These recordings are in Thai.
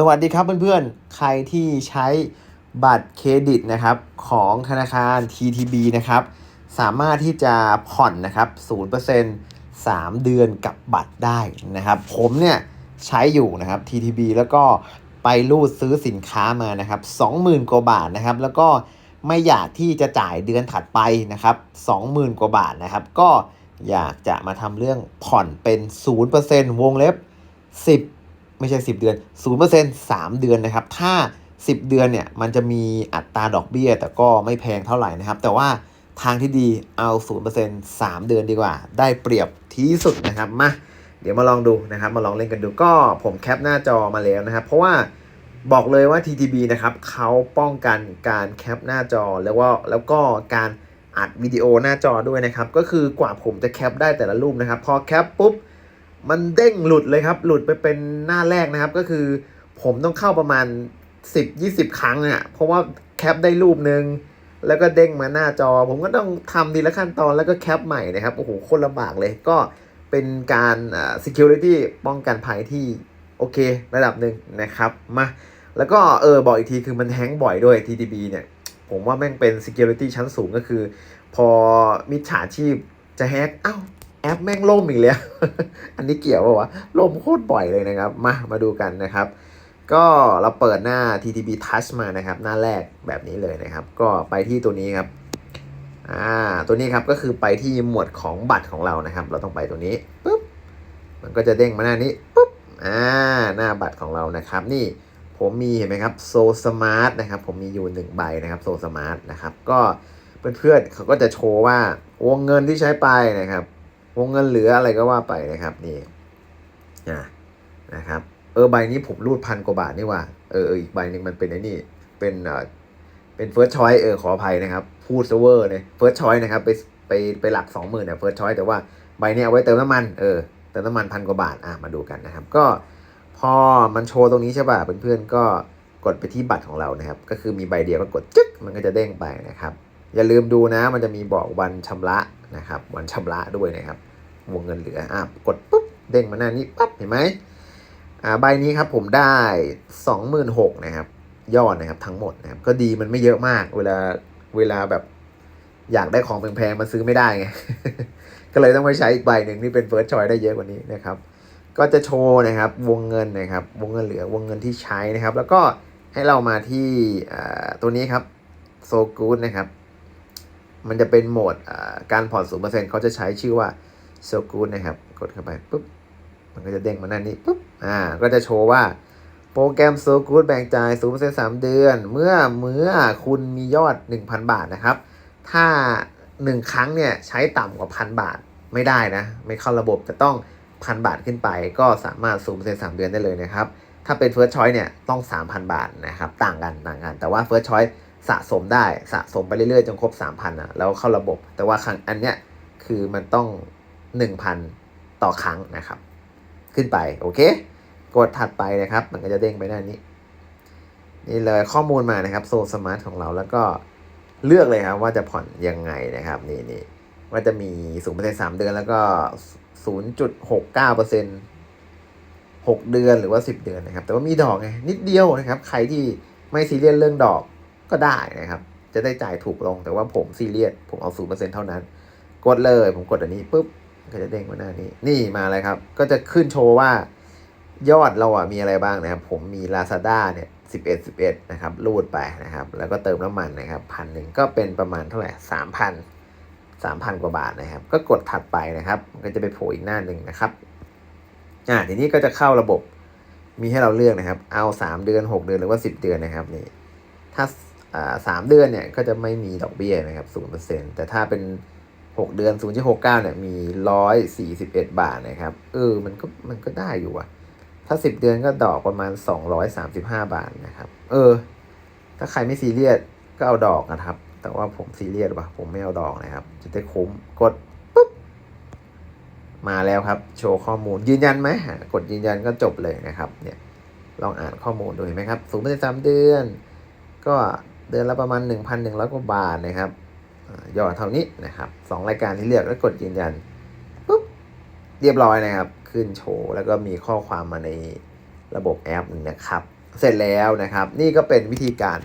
สวัสดีครับเพื่อนๆ ใครที่ใช้บัตรเครดิตนะครับของธนาคาร TTB นะครับ สามารถที่จะผ่อนนะครับ0% 3 เดือนกับบัตรได้นะครับ ผมเนี่ยใช้อยู่นะครับ TTB แล้วก็ไปรูดซื้อสินค้ามานะครับ20,000 กว่าบาทนะครับ แล้วก็ไม่อยากที่จะจ่ายเดือนถัดไปนะครับ20,000 กว่าบาทนะครับ ก็อยากจะมาทำเรื่องผ่อนเป็น 0%วงเล็บ 10 ไม่ใช่ 10 เดือน0% 3 เดือนนะครับ ถ้า 10 เดือนเนี่ยมันจะมีอัตราดอกเบี้ย แต่ก็ไม่แพงเท่าไหร่นะครับ แต่ว่าทางที่ดีเอา 0% 3 เดือนดีกว่า ได้เปรียบที่สุดนะครับมาเดี๋ยวมาลองดูนะครับ มาลองเล่นกันดูก็ผมแคปหน้าจอมาแล้วนะครับ เพราะว่าบอกเลยว่า TTB นะครับเขาป้องกันการแคปหน้าจอแล้วว่าแล้วก็การอัดวิดีโอหน้าจอด้วยนะครับ ก็คือกว่าผมจะแคปได้แต่ละรูปนะครับ พอแคปปุ๊บ มันเด้งหลุดเลยครับ หลุดไปเป็นหน้าแรกนะครับ ก็คือผมต้องเข้าประมาณ 10-20 ครั้งเนี่ยเพราะว่าแคปได้รูปหนึ่งแล้วก็เด้งมาหน้าจอ ผมก็ต้องทำทีละขั้นตอนแล้วก็แคปใหม่นะครับ โอ้โหโคตรลำบากเลยก็เป็นการอ่า security ป้องกันภัยที่โอเค ระดับหนึ่งนะครับมาแล้วก็เออบอกอีกทีคือมันแฮงบ่อยด้วย TTB เนี่ย ผมว่าแม่งเป็น security ชั้นสูงก็คือ พอมิจฉาชีพจะแฮกอ้าว อปแม่งล่มอีกแล้ว อันนี้เกี่ยวป่าวะ ล่มโคตรบ่อยเลยนะครับ มา มาดูกันนะครับ ก็เราเปิดหน้า TTB Touch มานะครับ หน้าแรกแบบนี้เลยนะครับ ก็ไปที่ตัวนี้ครับ อ่า ตัวนี้ครับก็คือไปที่หมวดของบัตรของเรานะครับ เราต้องไปตัวนี้ปุ๊บ มันก็จะเด้งมาหน้านี้ปุ๊บ อ่า หน้าบัตรของเรานะครับ นี่ผมมีเห็นไหมครับโซสมาร์ทนะครับ ผมมีอยู่หนึ่งใบนะครับโซสมาร์ทนะครับ ก็เพื่อนๆเขาก็จะโชว์ว่าวงเงินที่ใช้ไปนะครับ วงเงินเหลืออะไรก็ว่าไปนะครับนี่นะครับ เออใบนี้ผมรูดพันกว่าบาทนี่ว่าเออเอออีกใบหนึ่งมันเป็นไอ้นี่เป็นเออเป็นเฟิร์สชอยเออขออภัยนะครับ พูดเซเวอร์เนี่ยเฟิร์สชอยนะครับไปไปไปหลักสองหมื่นเนี่ยเฟิร์สชอยแต่ว่าใบนี้เอาไว้เติมน้ำมันเออเติมน้ำมันพันกว่าบาทอะมาดูกันนะครับ ก็พอมันโชว์ตรงนี้ใช่ป่ะเพื่อนๆก็กดไปที่บัตรของเรานะครับ ก็คือมีใบเดียวก็กดจึ๊กมันก็จะเด้งไปนะครับ อย่าลืมดูนะมันจะมีบอกวันชำระนะครับ วันชำระด้วยนะครับ วงเงินเหลืออะกดปุ๊บเด้งมาหน้านี้ปั๊บเห็นไหมอ่าใบนี้ครับผมได้สองหมื่นหกนะครับยอดนะครับทั้งหมดนะครับก็ดีมันไม่เยอะมากเวลาเวลาแบบอยากได้ของแพงๆมันซื้อไม่ได้ไง ก็เลยต้องไปใช้อีกใบหนึ่งที่เป็นเฟิร์สชอยได้เยอะกว่านี้นะครับ ก็จะโชว์นะครับวงเงินนะครับ วงเงินเหลือวงเงินที่ใช้นะครับ แล้วก็ให้เรามาที่อ่าตัวนี้ครับโซกูดนะครับ มันจะเป็นโหมดอ่าการผ่อนศูนเปอร์เซ็นต์เขาจะใช้ชื่อว่า so good นะครับ กดเข้าไปปุ๊บ มันก็จะเด้งมาหน้านี้ปุ๊บ อ่า ก็จะโชว์ว่า โปรแกรม so good แบ่งจ่าย0% 3เดือน เมื่อเมื่อคุณมียอด 1,000 บาทนะครับ ถ้า 1 ครั้งเนี่ยใช้ต่ำกว่าพันบาทไม่ได้นะ ไม่เข้าระบบจะต้องพันบาทขึ้นไป ก็สามารถ0% 3เดือนได้เลยนะครับ ถ้าเป็น First Choice เนี่ยต้อง 3,000 บาทนะครับ ต่างกันต่างกัน แต่ว่า First Choice สะสมได้สะสมไปเรื่อยๆจนครบ 3,000อะแล้วเข้าระบบ แต่ว่าครั้งอันเนี้ยคือมันต้อง 1,000 ต่อครั้งนะครับ ขึ้นไปโอเค กดถัดไปนะครับ มันก็จะเด้งไปหน้านี้ นี่เลยข้อมูลมานะครับโซสมาร์ทของเราแล้วก็เลือกเลยครับว่าจะผ่อนยังไงนะครับนี่นี่ว่าจะมีศูนย์เปอร์เซ็นต์สามเดือนแล้วก็ศูนย์จุดหกเก้าเปอร์เซ็นต์หกเดือนหรือว่าสิบเดือนนะครับ แต่ว่ามีดอกไงนิดเดียวนะครับ ใครที่ไม่ซีเรียสเรื่องดอกก็ได้นะครับ จะได้จ่ายถูกลงแต่ว่าผมซีเรียสผมเอาศูนย์เปอร์เซ็นต์เท่านั้น กดเลยผมกดอันนี้ปุ๊บ ก็จะเด้งมาหน้านี้ นี่มาเลยครับ ก็จะขึ้นโชว์ว่ายอดเราอะมีอะไรบ้างนะครับ ผมมี Lazada เนี่ยสิบเอ็ดสิบเอ็ดนะครับรูดไปนะครับ แล้วก็เติมน้ำมันนะครับพันหนึ่งก็เป็นประมาณเท่าไหร่สามพันสามพันกว่าบาทนะครับ ก็กดถัดไปนะครับมันก็จะไปโผล่อีกหน้าหนึ่งนะครับอ่าทีนี้ก็จะเข้าระบบมีให้เราเลือกนะครับ เอาสามเดือนหกเดือนหรือว่าสิบเดือนนะครับนี่ถ้าอ่าสามเดือนเนี่ยก็จะไม่มีดอกเบี้ยนะครับศูนย์เปอร์เซ็นแต่ถ้าเป็น หกเดือนศูนย์จุดหกเก้าเนี่ยมีร้อยสี่สิบเอ็ดบาทนะครับ เออ มันก็มันก็ได้อยู่อะถ้าสิบเดือนก็ดอกประมาณสองร้อยสามสิบห้าบาทนะครับ เออ ถ้าใครไม่ซีเรียสก็เอาดอกนะครับ แต่ว่าผมซีเรียสว่ะผมไม่เอาดอกนะครับ จะได้คุ้ม กดปุ๊บ มาแล้วครับ โชว์ข้อมูล ยืนยันไหม กดยืนยันก็จบเลยนะครับ เนี่ย ลองอ่านข้อมูลดูเห็นไหมครับ สูงเป็นสามเดือน ก็เดือนละประมาณ 1,100 กว่าบาทนะครับ ยอดเท่านี้นะครับสองรายการที่เลือกแล้วกดยืนยันปุ๊บเรียบร้อยนะครับ ขึ้นโชว์แล้วก็มีข้อความมาในระบบแอปนะครับ เสร็จแล้วนะครับ นี่ก็เป็นวิธีการ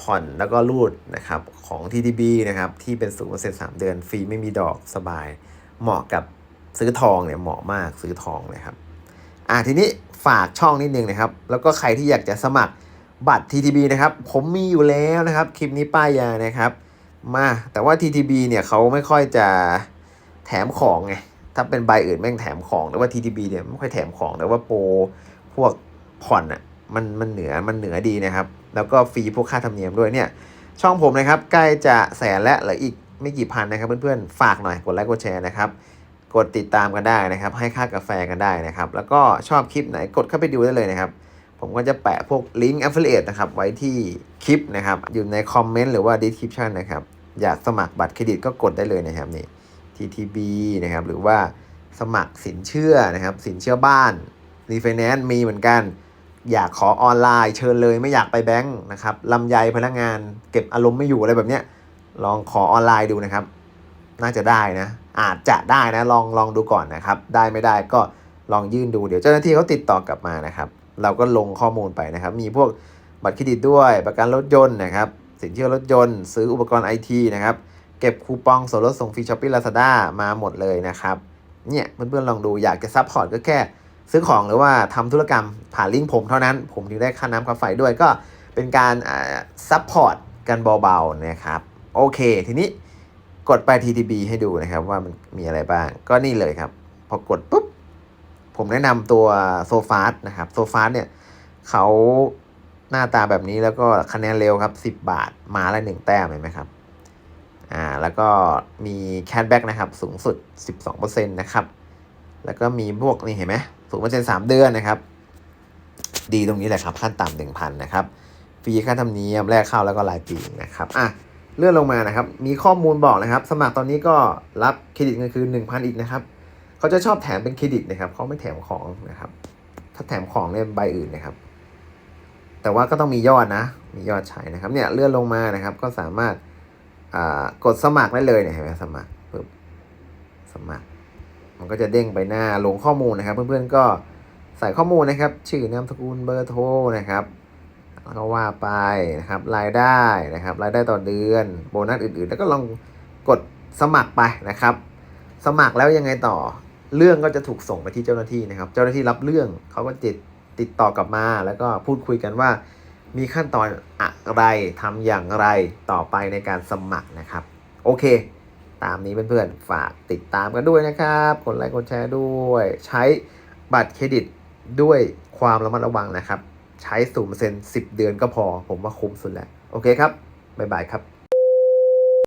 ผ่อนแล้วก็รูดนะครับของ TTB นะครับที่เป็น0%เสามเดือนฟรีไม่มีดอกสบาย เหมาะกับซื้อทองเนี่ยเหมาะมากซื้อทองเลยครับอ่าทีนี้ฝากช่องนิดนึงนะครับ แล้วก็ใครที่อยากจะสมัครบัตร TTB นะครับ ผมมีอยู่แล้วนะครับ คลิปนี้ป้ายยานะครับ มาแต่ว่า TTB เนี่ยเขาไม่ค่อยจะแถมของไงถ้าเป็นใบอื่นแม่งแถมของแต่ว่า TTB เนี่ยไม่ค่อยแถมของแต่ว่าโปรพวกผ่อนอะมันมันเหนือมันเหนือดีนะครับ แล้วก็ฟรีพวกค่าธรรมเนียมด้วยเนี่ยช่องผมนะครับใกล้จะแสนและเหลืออีกไม่กี่พันนะครับเพื่อนๆ ฝากหน่อยกดไลค์กดแชร์นะครับ กดติดตามกันได้นะครับ ให้ค่ากาแฟกันได้นะครับ แล้วก็ชอบคลิปไหนกดเข้าไปดูได้เลยนะครับ ผมก็จะแปะพวกลิงก์ affiliate นะครับไว้ที่คลิปนะครับอยู่ในคอมเมนต์หรือว่า description นะครับอยากสมัครบัตรเครดิตก็กดได้เลยนะครับนี่ TTB นะครับหรือว่าสมัครสินเชื่อนะครับสินเชื่อบ้าน refinance มีเหมือนกัน อยากขอออนไลน์เชิญเลยไม่อยากไปแบงค์นะครับลำไยพนักงานเก็บอารมณ์ไม่อยู่อะไรแบบเนี้ยลองขอออนไลน์ดูนะครับ น่าจะได้นะ อาจจะได้นะลองลองดูก่อนนะครับ ได้ไม่ได้ก็ลองยื่นดูเดี๋ยวเจ้าหน้าที่เขาติดต่อกลับมานะครับ เราก็ลงข้อมูลไปนะครับ มีพวกบัตรเครดิตด้วย ประกันรถยนต์นะครับ สินเชื่อรถยนต์ ซื้ออุปกรณ์ไอทีนะครับ เก็บคูปองส่วนลดส่งฟรีช้อปปี้ลาซาด้ามาหมดเลยนะครับ เนี่ยเพื่อนๆลองดูอยากจะซัพพอร์ตก็แค่ ซื้อของหรือว่าทำธุรกรรมผ่านลิงก์ผมเท่านั้น ผมถึงได้ค่าน้ำค่าไฟด้วยก็เป็นการซัพพอร์ตกันเบาๆนะครับ โอเค ทีนี้กดไป TTB ให้ดูนะครับว่ามันมีอะไรบ้าง ก็นี่เลยครับ พอกดปุ๊บ ผมแนะนำตัวโซฟาสนะครับโซฟาสเนี่ยเขาหน้าตาแบบนี้แล้วก็คะแนนเร็วครับ 10 บาท มาละหนึ่งแต้มเห็นไหมครับอ่าแล้วก็มีแคชแบ็กนะครับ สูงสุด 12%นะครับ แล้วก็มีพวกนี่เห็นไหมสูงเปอร์เซ็นต์สามเดือนนะครับ ดีตรงนี้แหละครับ ขั้นต่ำหนึ่งพันนะครับฟรีค่าธรรมเนียมแรกเข้าแล้วก็รายปีนะครับอะเลื่อนลงมานะครับ มีข้อมูลบอกนะครับ สมัครตอนนี้ก็รับเครดิตเงินคืน1,000 อีกนะครับ เขาจะชอบแถมเป็นเครดิตนะครับเขาไม่แถมของนะครับ ถ้าแถมของเนี่ยใบอื่นนะครับ แต่ว่าก็ต้องมียอดนะ มียอดใช้นะครับ เนี่ยเลื่อนลงมานะครับ ก็สามารถกดสมัครได้เลยเนี่ยเห็นไหมสมัครปึ๊บสมัคร มันก็จะเด้งไปหน้าลงข้อมูลนะครับ เพื่อนๆก็ใส่ข้อมูลนะครับ ชื่อนามสกุลเบอร์โทรนะครับแล้วก็ว่าไปนะครับรายได้นะครับ รายได้ต่อเดือนโบนัสอื่นๆ แล้วก็ลองกดสมัครไปนะครับ สมัครแล้วยังไงต่อ เรื่องก็จะถูกส่งไปที่เจ้าหน้าที่นะครับ เจ้าหน้าที่รับเรื่องเขาก็ติดติดต่อกลับมา แล้วก็พูดคุยกันว่ามีขั้นตอนอะไรทำอย่างไรต่อไปในการสมัครนะครับ โอเค ตามนี้เพื่อนๆฝากติดตามกันด้วยนะครับกดไลค์กดแชร์ด้วย ใช้บัตรเครดิตด้วยความระมัดระวังนะครับ ใช้ศูนย์เปอร์เซ็นต์สิบเดือนก็พอ ผมว่าคุ้มสุดแล้ว โอเคครับ บ๊ายบายครับ